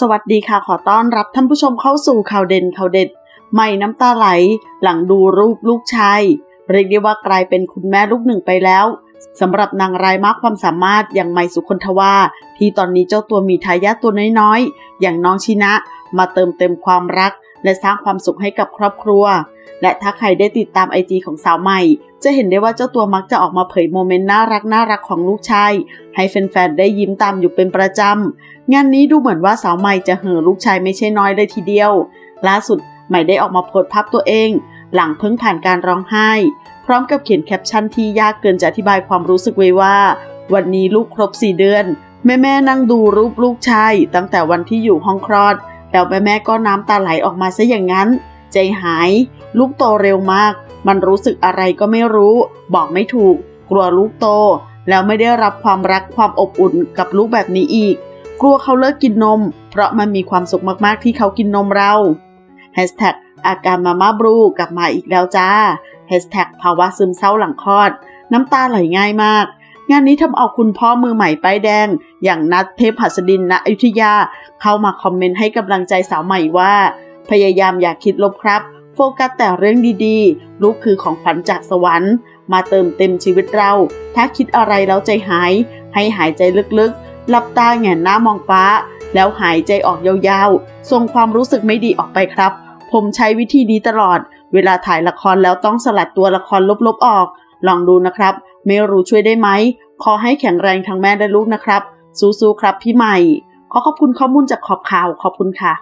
สวัสดีค่ะขอต้อนรับท่านผู้ชมเข้าสู่ข่าวเด่นข่าวเด็ด ไม่น้ำตาไหล หลังดูรูปลูกชายเรียกได้ว่ากลายเป็นคุณแม่ลูกหนึ่งไปแล้วสำหรับนางรายมากความสามารถอย่างไมสุคนทวาที่ตอนนี้เจ้าตัวมีทายาทตัวน้อยๆ อย่างน้องชินะ มาเติมเต็มความรัก และสร้างความสุขให้กับครอบครัว และถ้าใครได้ติดตามไอจีของสาวใหม่ จะเห็นได้ว่าเจ้าตัวมักจะออกมาเผยโมเมนต์น่ารักน่ารักของลูกชายให้แฟนๆได้ยิ้มตามอยู่เป็นประจำงานนี้ดูเหมือนว่าสาวใหม่จะเห่อลูกชายไม่ใช่น้อยเลยทีเดียว ล่าสุดใหม่ได้ออกมาโพสต์ภาพตัวเอง หลังเพิ่งผ่านการร้องไห้ พร้อมกับเขียนแคปชั่นที่ยากเกินจะอธิบายความรู้สึกไว้ว่า วันนี้ลูกครบ 4 เดือน แม่แม่นั่งดูรูปลูกชายตั้งแต่วันที่อยู่ห้องคลอด แล้วแม่แม่ก็น้ำตาไหลออกมาซะอย่างนั้น ใจหาย ลูกโตเร็วมาก มันรู้สึกอะไรก็ไม่รู้ บอกไม่ถูก กลัวลูกโต แล้วไม่ได้รับความรักความอบอุ่นกับลูกแบบนี้อีก กลัวเขาเลิกกินนม เพราะมันมีความสุขมากๆที่เขากินนมเรา Hashtag อาการมาม่าบลูกลับมาอีกแล้วจ้า Hashtag ภาวะซึมเศร้าหลังคลอด น้ำตาไหลง่ายมาก งานนี้ทำเอาคุณพ่อมือใหม่ป้ายแดง อย่างนัทเทพหัสดินณอยุธยา เข้ามาคอมเมนต์ให้กำลังใจสาวใหม่ว่า พยายามอย่าคิดลบครับ โฟกัสแต่เรื่องดีๆ ลูกคือของขวัญจากสวรรค์ มาเติมเต็มชีวิตเรา ถ้าคิดอะไรแล้วใจหาย ให้หายใจลึกๆหลับตาแหงนหน้ามองฟ้า แล้วหายใจออกยาวๆส่งความรู้สึกไม่ดีออกไปครับ ผมใช้วิธีนี้ตลอด เวลาถ่ายละครแล้วต้องสลัดตัวละครลบๆออก ลองดูนะครับ ไม่รู้ช่วยได้ไหม ขอให้แข็งแรงทั้งแม่และลูกนะครับ สู้ๆครับพี่ใหม่ ขอขอบคุณข้อมูลจากขอบข่าวขอบคุณค่ะ